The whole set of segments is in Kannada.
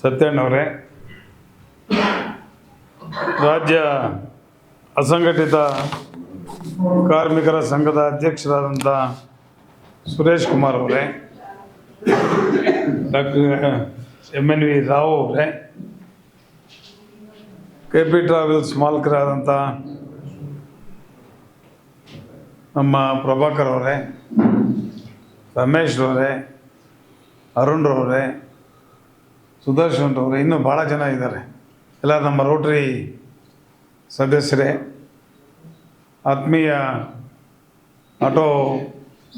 ಸತ್ಯಣ್ಣವರೇ, ರಾಜ್ಯ ಅಸಂಘಟಿತ ಕಾರ್ಮಿಕರ ಸಂಘದ ಅಧ್ಯಕ್ಷರಾದಂಥ ಸುರೇಶ್ ಕುಮಾರ್ ಅವರೇ, doctor M N V Rao ಅವರೇ, ಕೆ ಪಿ ಟ್ರಾವೆಲ್ಸ್ ಮಾಲಕರಾದಂಥ ನಮ್ಮ ಪ್ರಭಾಕರ್ ಅವರೇ, ರಮೇಶ್ ಅವರೇ ಅರುಣ್ ರವರೇ, ಸುದರ್ಶನ್ ರವರೇ, ಇನ್ನೂ ಭಾಳ ಜನ ಇದ್ದಾರೆ. ಎಲ್ಲ ನಮ್ಮ ರೋಟ್ರಿ ಸದಸ್ಯರೇ, ಆತ್ಮೀಯ ಆಟೋ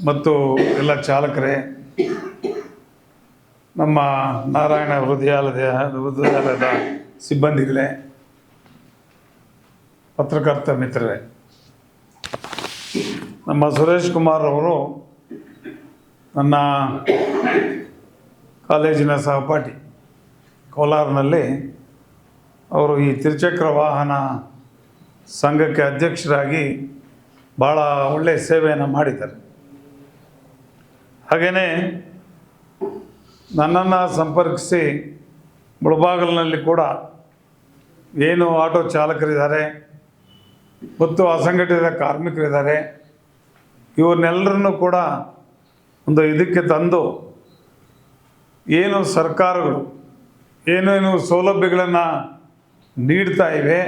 ಮತ್ತು ಎಲ್ಲ ಚಾಲಕರೇ, ನಮ್ಮ ನಾರಾಯಣ ಹೃದಯಾಲಯ, ಹೃದಯಾಲಯದ ಸಿಬ್ಬಂದಿಗಳೇ, ಪತ್ರಕರ್ತ ಮಿತ್ರರೇ, ನಮ್ಮ ಸುರೇಶ್ ಕುಮಾರ್ ಅವರು ನನ್ನ ಕಾಲೇಜಿನ ಸಹಪಾಠಿ. ಕೋಲಾರ್ನಲ್ಲಿ ಅವರು ಈ ತ್ರಿಚಕ್ರ ವಾಹನ ಸಂಘಕ್ಕೆ ಅಧ್ಯಕ್ಷರಾಗಿ ಭಾಳ ಒಳ್ಳೆಯ ಸೇವೆಯನ್ನು ಮಾಡಿದ್ದಾರೆ. ಹಾಗೆಯೇ ನನ್ನನ್ನು ಸಂಪರ್ಕಿಸಿ ಮುಳಬಾಗಲಿನಲ್ಲಿ ಕೂಡ ಏನು ಆಟೋ ಚಾಲಕರಿದ್ದಾರೆ, ಮತ್ತು ಅಸಂಘಟಿತ ಕಾರ್ಮಿಕರಿದ್ದಾರೆ, ಇವ್ರನ್ನೆಲ್ಲರನ್ನೂ ಕೂಡ ಒಂದು ಇದಕ್ಕೆ ತಂದು ಏನು ಸರ್ಕಾರಗಳು ಏನೇನು ಸೌಲಭ್ಯಗಳನ್ನು ನೀಡ್ತಾ ಇವೆ,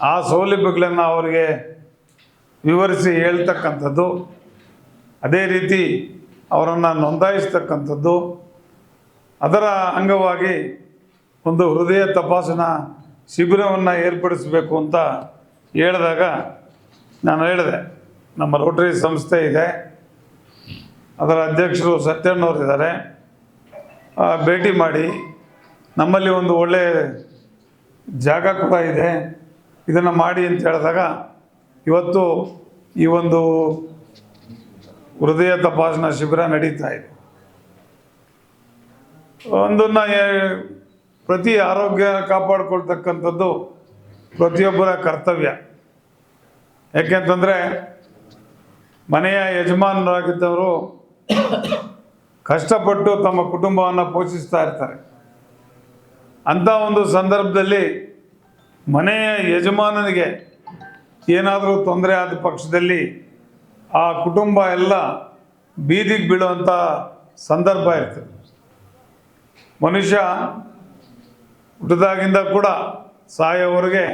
ಆ ಸೌಲಭ್ಯಗಳನ್ನು ಅವರಿಗೆ ವಿವರಿಸಿ ಹೇಳ್ತಕ್ಕಂಥದ್ದು, ಅದೇ ರೀತಿ ಅವರನ್ನು ನೋಂದಾಯಿಸ್ತಕ್ಕಂಥದ್ದು, ಅದರ ಅಂಗವಾಗಿ ಒಂದು ಹೃದಯ ತಪಾಸಣಾ ಶಿಬಿರವನ್ನು ಏರ್ಪಡಿಸಬೇಕು ಅಂತ ಹೇಳಿದಾಗ ನಾನು ಹೇಳಿದೆ. ನಮ್ಮ ರೋಟರಿ ಸಂಸ್ಥೆ ಇದೆ. ಅದರ ಅಧ್ಯಕ್ಷರು ಸತ್ಯಣ್ಣವರಿದ್ದಾರೆ ಭೇಟಿ ಮಾಡಿ ನಮ್ಮಲ್ಲಿ ಒಂದು ಒಳ್ಳೆಯ ಜಾಗ ಕೂಡ ಇದೆ. ಇದನ್ನು ಮಾಡಿ ಅಂತ ಹೇಳಿದಾಗ ಇವತ್ತು ಈ ಒಂದು ಹೃದಯ ತಪಾಸಣಾ ಶಿಬಿರ ನಡೀತಾ ಇದೆ. ಒಂದನ್ನು ಪ್ರತಿ ಆರೋಗ್ಯ ಕಾಪಾಡಿಕೊಳ್ತಕ್ಕಂಥದ್ದು ಪ್ರತಿಯೊಬ್ಬರ ಕರ್ತವ್ಯ. ಯಾಕೆಂತಂದರೆ ಮನೆಯ ಯಜಮಾನರಾಗಿದ್ದವರು ಕಷ್ಟಪಟ್ಟು ತಮ್ಮ ಕುಟುಂಬವನ್ನು ಪೋಷಿಸ್ತಾ ಇರ್ತಾರೆ. ಅಂಥ ಒಂದು ಸಂದರ್ಭದಲ್ಲಿ ಮನೆಯ ಯಜಮಾನನಿಗೆ ಏನಾದರೂ ತೊಂದರೆ ಆದ ಪಕ್ಷದಲ್ಲಿ ಆ ಕುಟುಂಬ ಎಲ್ಲ ಬೀದಿಗೆ ಬೀಳುವಂಥ ಸಂದರ್ಭ ಇರ್ತದೆ. ಮನುಷ್ಯ ಹುಟ್ಟದಾಗಿಂದ ಕೂಡ ಸಾಯೋವರೆಗೆ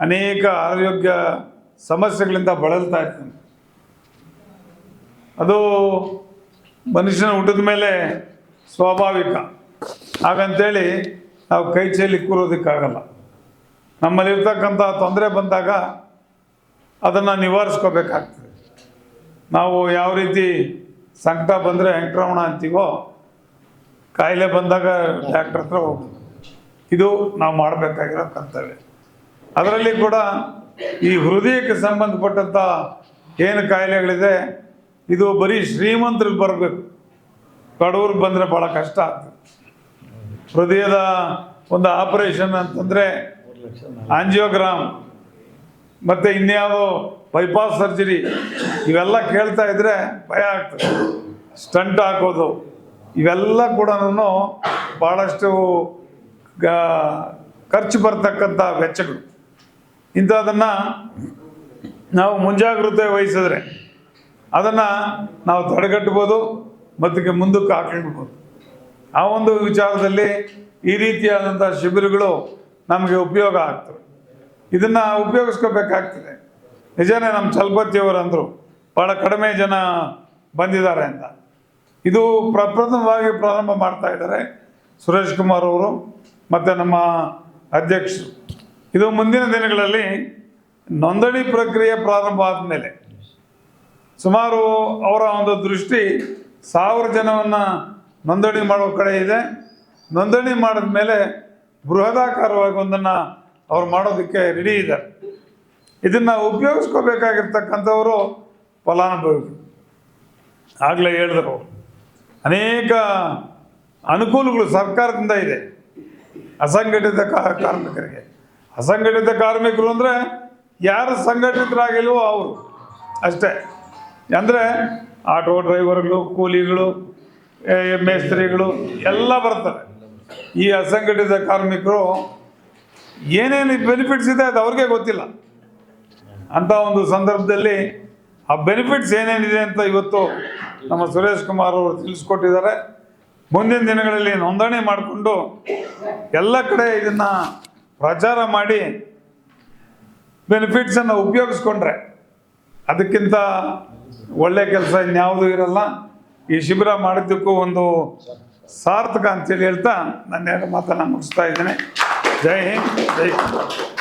ಅನೇಕ ಆರೋಗ್ಯ ಸಮಸ್ಯೆಗಳಿಂದ ಬಳಲ್ತಾ ಇರ್ತಾನೆ. ಅದು ಮನುಷ್ಯನ ಊಟದ ಮೇಲೆ ಸ್ವಾಭಾವಿಕ. ಹಾಗಂತೇಳಿ ನಾವು ಕೈ ಚೇಲಿ ಕೂರೋದಕ್ಕಾಗಲ್ಲ. ನಮ್ಮಲ್ಲಿರ್ತಕ್ಕಂಥ ತೊಂದರೆ ಬಂದಾಗ ಅದನ್ನು ನಿವಾರಿಸ್ಕೋಬೇಕಾಗ್ತದೆ. ನಾವು ಯಾವ ರೀತಿ ಸಂಕಟ ಬಂದರೆ ವೆಂಕಟರಮಣ ಅಂತೀವೋ, ಕಾಯಿಲೆ ಬಂದಾಗ ಡಾಕ್ಟ್ರ್ ಹತ್ರ ಹೋಗ್ಬೋದು ಇದು ನಾವು ಮಾಡಬೇಕಾಗಿರೋ ಕರ್ತವ್ಯ. ಅದರಲ್ಲಿ ಕೂಡ ಈ ಹೃದಯಕ್ಕೆ ಸಂಬಂಧಪಟ್ಟಂಥ ಏನು ಕಾಯಿಲೆಗಳಿದೆ ಇದು ಬರೀ ಶ್ರೀಮಂತರಿಗೆ ಬರಬೇಕು. ಬಡವ್ರಿಗೆ ಬಂದರೆ ಭಾಳ ಕಷ್ಟ ಆಗ್ತದೆ. ಹೃದಯದ ಒಂದು ಆಪರೇಷನ್ ಅಂತಂದರೆ ಆಂಜಿಯೋಗ್ರಾಮ್, ಮತ್ತು ಇನ್ಯಾವುದೋ ಬೈಪಾಸ್ ಸರ್ಜರಿ, ಇವೆಲ್ಲ ಕೇಳ್ತಾ ಇದ್ರೆ ಭಯ ಆಗ್ತದೆ. ಸ್ಟಂಟ್ ಹಾಕೋದು, ಇವೆಲ್ಲ ಕೂಡ ಭಾಳಷ್ಟು ಖರ್ಚು ಬರ್ತಕ್ಕಂಥ ವೆಚ್ಚಗಳು. ಇಂಥದನ್ನು ನಾವು ಮುಂಜಾಗ್ರತೆ ವಹಿಸಿದ್ರೆ ಅದನ್ನು ನಾವು ತಡೆಗಟ್ಬೋದು ಮತ್ತು ಮುಂದಕ್ಕೆ ಹಾಕಿಡ್ಬೋದು. ಆ ಒಂದು ವಿಚಾರದಲ್ಲಿ ಈ ರೀತಿಯಾದಂಥ ಶಿಬಿರಗಳು ನಮಗೆ ಉಪಯೋಗ ಆಗ್ತವೆ. ಇದನ್ನು ಉಪಯೋಗಿಸ್ಕೋಬೇಕಾಗ್ತದೆ. ನಿಜನೇ ನಮ್ಮ ಚಲಪತಿಯವರು ಅಂದರು ಭಾಳ ಕಡಿಮೆ ಜನ ಬಂದಿದ್ದಾರೆ ಅಂತ. ಇದು ಪ್ರಪ್ರಥಮವಾಗಿ ಪ್ರಾರಂಭ ಮಾಡ್ತಾ ಇದ್ದಾರೆ ಸುರೇಶ್ ಕುಮಾರ್ ಅವರು ಮತ್ತು ನಮ್ಮ ಅಧ್ಯಕ್ಷರು. ಇದು ಮುಂದಿನ ದಿನಗಳಲ್ಲಿ ನೋಂದಣಿ ಪ್ರಕ್ರಿಯೆ ಪ್ರಾರಂಭ ಆದಮೇಲೆ ಸುಮಾರು ಅವರ ಒಂದು ದೃಷ್ಟಿ ಸಾವಿರ ಜನವನ್ನು ನೋಂದಣಿ ಮಾಡುವ ಕಡೆ ಇದೆ. ನೋಂದಣಿ ಮಾಡಿದ ಮೇಲೆ ಬೃಹದಾಕಾರವಾಗಿ ಒಂದನ್ನು ಅವ್ರು ಮಾಡೋದಕ್ಕೆ ರೆಡಿ ಇದ್ದಾರೆ. ಇದನ್ನು ಉಪಯೋಗಿಸ್ಕೋಬೇಕಾಗಿರ್ತಕ್ಕಂಥವರು ಫಲಾನುಭವಿಗಳು. ಆಗಲೇ ಹೇಳಿದ್ರು ಅನೇಕ ಅನುಕೂಲಗಳು ಸರ್ಕಾರದಿಂದ ಇದೆ. ಅಸಂಘಟಿತ ಕಾರ್ಮಿಕರಿಗೆ. ಅಸಂಘಟಿತ ಕಾರ್ಮಿಕರು ಅಂದರೆ ಯಾರು ಸಂಘಟಿತರಾಗಿಲ್ವೋ ಅವರು. ಅಷ್ಟೇ. ಅಂದರೆ ಆಟೋ ಡ್ರೈವರ್ಗಳು, ಕೂಲಿಗಳು ಮೇಸ್ತ್ರಿಗಳು ಎಲ್ಲ ಬರ್ತಾರೆ ಈ ಅಸಂಘಟಿತ ಕಾರ್ಮಿಕರು ಏನೇನು ಬೆನಿಫಿಟ್ಸ್ ಇದೆ ಅದು ಅವ್ರಿಗೆ ಗೊತ್ತಿಲ್ಲ. ಅಂತ ಒಂದು ಸಂದರ್ಭದಲ್ಲಿ ಆ ಬೆನಿಫಿಟ್ಸ್ ಏನೇನಿದೆ ಅಂತ ಇವತ್ತು ನಮ್ಮ ಸುರೇಶ್ ಕುಮಾರ್ ಅವರು ತಿಳಿಸ್ಕೊಟ್ಟಿದ್ದಾರೆ. ಮುಂದಿನ ದಿನಗಳಲ್ಲಿ ನೋಂದಣಿ ಮಾಡಿಕೊಂಡು ಎಲ್ಲ ಕಡೆ ಇದನ್ನು ಪ್ರಚಾರ ಮಾಡಿ ಬೆನಿಫಿಟ್ಸನ್ನು ಉಪಯೋಗಿಸ್ಕೊಂಡ್ರೆ ಅದಕ್ಕಿಂತ ಒಳ್ಳೆ ಕೆಲಸ ಇನ್ಯಾವುದೂ ಇರಲ್ಲ. ಈ ಶಿಬಿರ ಮಾಡಿದ್ದಕ್ಕೂ ಒಂದು ಸಾರ್ಥಕ ಅಂತೇಳಿ ಹೇಳ್ತಾ ನನ್ನ ಮಾತನ್ನು ಮುಗಿಸ್ತಾ ಇದ್ದೇನೆ. ಜೈ ಹಿಂದ್, ಜೈ ಕರ್ನಾಟಕ